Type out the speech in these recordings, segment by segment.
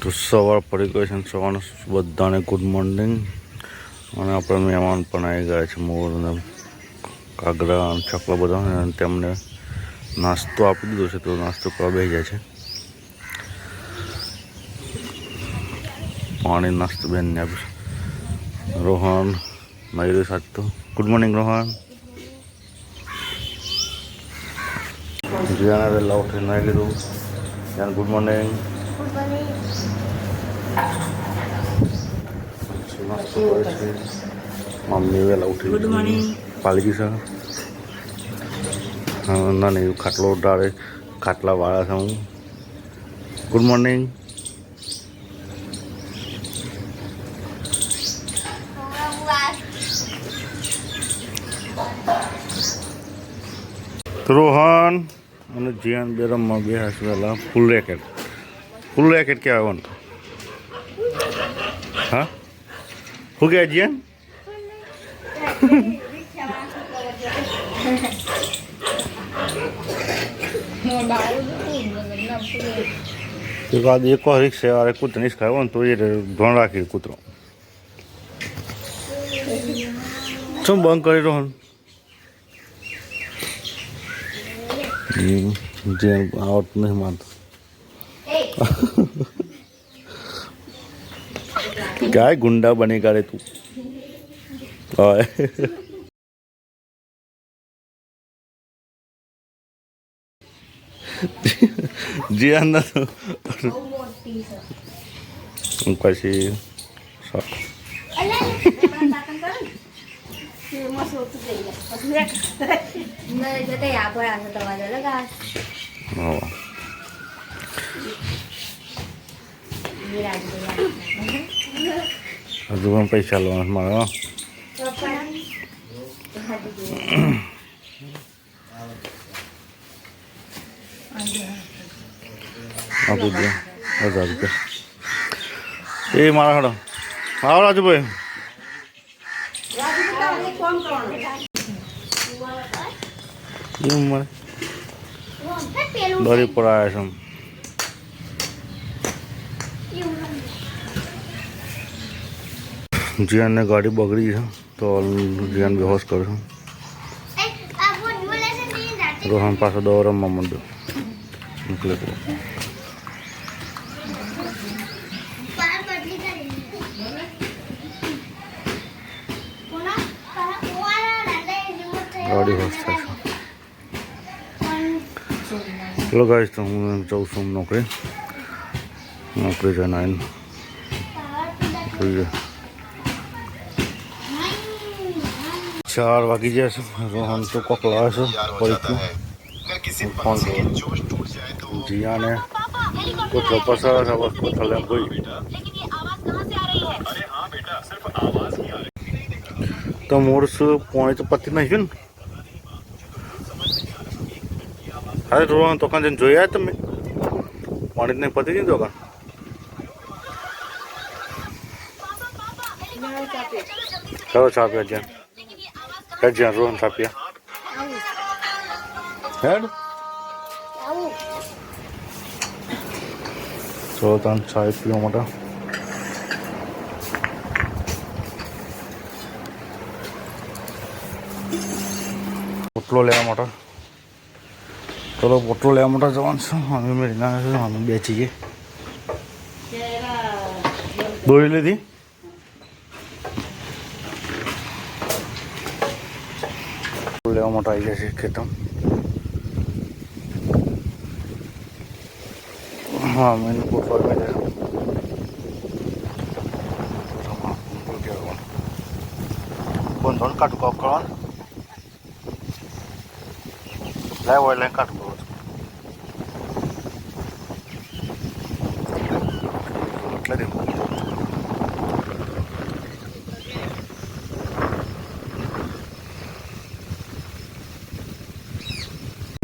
તો સવાર પડી ગયો છે સવારનો બધાને ગુડ મોર્નિંગ અને આપણે મહેમાન પણ આવી ગયા છે, મોર અને કાગરા અને ચકલા બધા અને તેમને નાસ્તો આપી દીધો છે, તો નાસ્તો કરવા બેસી જાય છે. પાણી નાસ્તો બેનને આપીશ રોહન, મયુર સાથે ગુડ મોર્નિંગ રોહન. જ્યાં વહેલા ઉઠીને નાખી દઉં ત્યાં ગુડ મોર્નિંગ નાસ્તો કરે છે મમ્મી વહેલા ઉઠી Good morning. પાલકી છે હા ના નહીં ખાટલો ડાળે ખાટલા વાળા છે હું ગુડ મોર્નિંગ રોહન અને જીયાન બે રમવા બે હશે પહેલાં ફૂલ રેકેટ ફૂલ રેકેટ કહેવાય વન હા શું કહેવાય જીયાન એક વાર એક રિક્ષા વાળે કૂતરાની ખાયો ને તો એ ધોરણ રાખી કૂતરો શું બંધ કરી હમ, જે આવડતું નહીં માનતો ક્યાંય ગુંડા બની કાઢે તું. હોય જે અંદર પછી હા. હજુ પણ પૈસા લેવાના મારે હો. આપી દે હજાર રૂપિયા એ મારા હડો આવો રાજુભાઈ પર આવ્યા છે જીયાનને ગાડી બગડી છે, તો જીયાન બેહોશ કરું છું. રોહન પાસે દોરમમાં માંડ્યો. નીકળે તો. ગાડી હોશ છે. ચલો ગાઈશ તો હું જઉં છું નોકરી. નોકરી જઈને આવીને. જોઈએ. ચાર વાગી છે. રોહન તો કોક લાવે છે. ફરીથી ફોન કરું જીયાને કોથળો પસાર બસ કોથળ એમ ગઈ તો મોરસ પોણી તો પતી નહીં ને? અરે રોહન કાં જઈને જોયા તમે? પાણી જ નહીં પતી ગયું દુકાન? ચાલો ચા જ્યાં. કઈ જ્યાં રોહન ચા પીવા હેડ ચલો તને ચા પીવા માટે પોટલો લેવા માટે ચલો પોટલો લેવા માટે જવાનું છે અમે મેળીના છે અમે બે છીએ દોરી લીધી લેવા માટે આવી ગયા છે ખેતમ હા મેં પોટલો મેં બંધો કાટું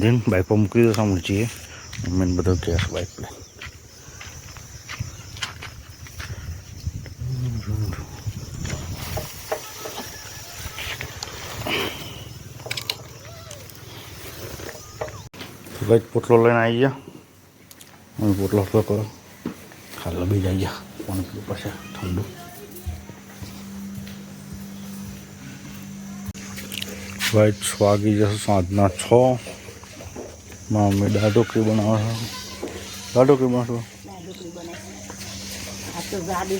દેન બાઇક પર મૂકી દો સામે છીએ મેન બધો ગેસ બાઇક પર ભાઈ, પોટલો લઈને આવી ગયા. હું પોટલો હટલો કરો હાલ બી જાય ગયા. પાણી પીવું પડશે, ઠંડુ. ભાઈ વાગી જશે સાંજના છ. મમ્મી દાળ ઢોકળી બનાવે છે દાળ ઢોકળી બનાવશો ઢોકળી બનાવી આ તો જાડી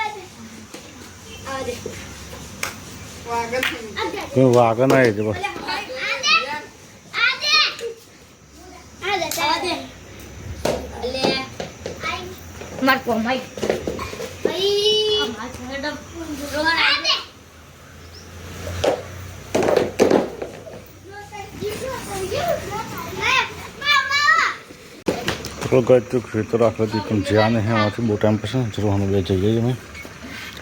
કોઈ વાગે નહીં છે બસ Marco, Mike. ગઈ તો ખેતર આખો દી પણ જ્યાં નહીં એમાંથી બહુ ટાઈમ પછી ને રોહન બે જઈએ અમે.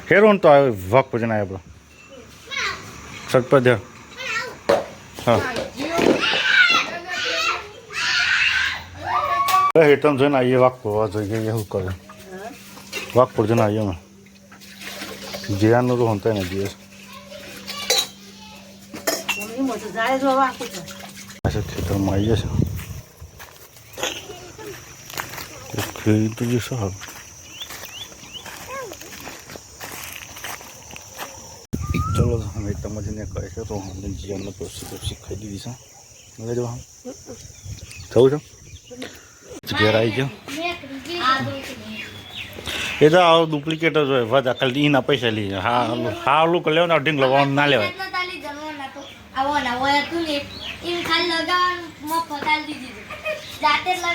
હેરોન તો આવે વાક પછી ના આવ્યો સટ પર ધ્યાન હા. એ હેઠળ જઈને આવીએ વાક પડવા જોઈએ એવું કરે? વાક પર જઈને આવીએ અમે. જ્યાંનું રોહન હંતા ને જીએ ખેતરમાં આવી જશે જાય જો હવે આખું ખેત જે સારું ચલો અમે તમારીને કહે છે તો અમને જીવનને પેપ્સી પેપ્સી ખાઈ દીધી છે. હવે જો આમ જવું છે? ઘેર આવી ગયો. એ તો આવો ડુપ્લિકેટ જ હોય. બધા ખાલી ઈના પૈસા લઈ હા હા ઓલું લેવો ને ઢીંગ લગાવવાનું ના લેવાય. જાતે એટલે